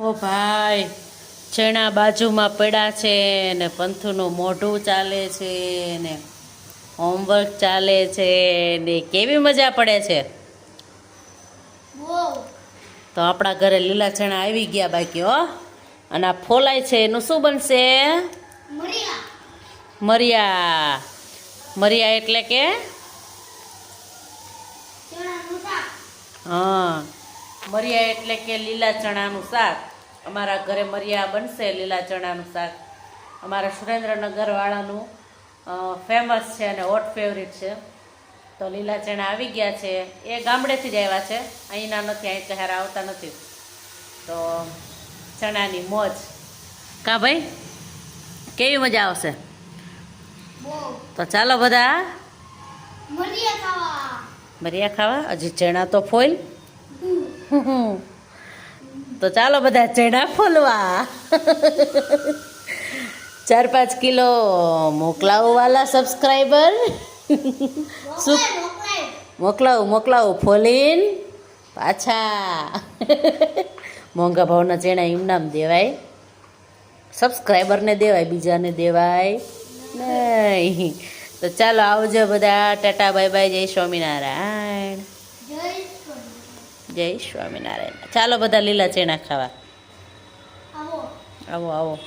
ઓ ભાઈ ચણા બાજુમાં પડ્યા છે ને પંથુનું મોઢું ચાલે છે ને હોમવર્ક ચાલે છે ને કેવી મજા પડે છે? તો આપણા ઘરે લીલા ચણા આવી ગયા બાકી હો. અને આ ફોલાય છે એનું શું બનશે? મરિયા. મરિયા. એટલે કે? હા. મરિયા એટલે કે લીલા ચણાનું શાક. અમારા ઘરે મરિયા બનશે લીલા ચણાનું શાક. અમારા સુરેન્દ્રનગરવાળાનું ફેમસ છે અને હોટ ફેવરિટ છે. તો લીલા ચણા આવી ગયા છે. એ ગામડેથી જ આવ્યા છે. અહીંના નથી અહીં ચહેરા આવતા નથી. તો ચણાની મોજ. કા ભાઈ? કેવી મજા આવશે? તો ચાલો બધા. મરિયા ખાવા. હજી ચણા તો ફોઈલ? તો ચાલો બધા ચણા ફોલવા ચાર પાંચ કિલો મોકલાવવાલા સબસ્ક્રાઈબર શું? મોકલાવું મોકલાવું, ફોલીન. પાછા. મોંઘા ભાવના ચેણા એમનામ દેવાય. સબસ્ક્રાઈબરને દેવાય, બીજાને દેવાય. નહીં. તો ચાલો આવજો બધા. ટાટા બાય બાય જય સ્વામિનારાયણ. જય સ્વામિનારાયણ. ચાલો બધા લીલા ચેણા ખાવા. આવો. આવો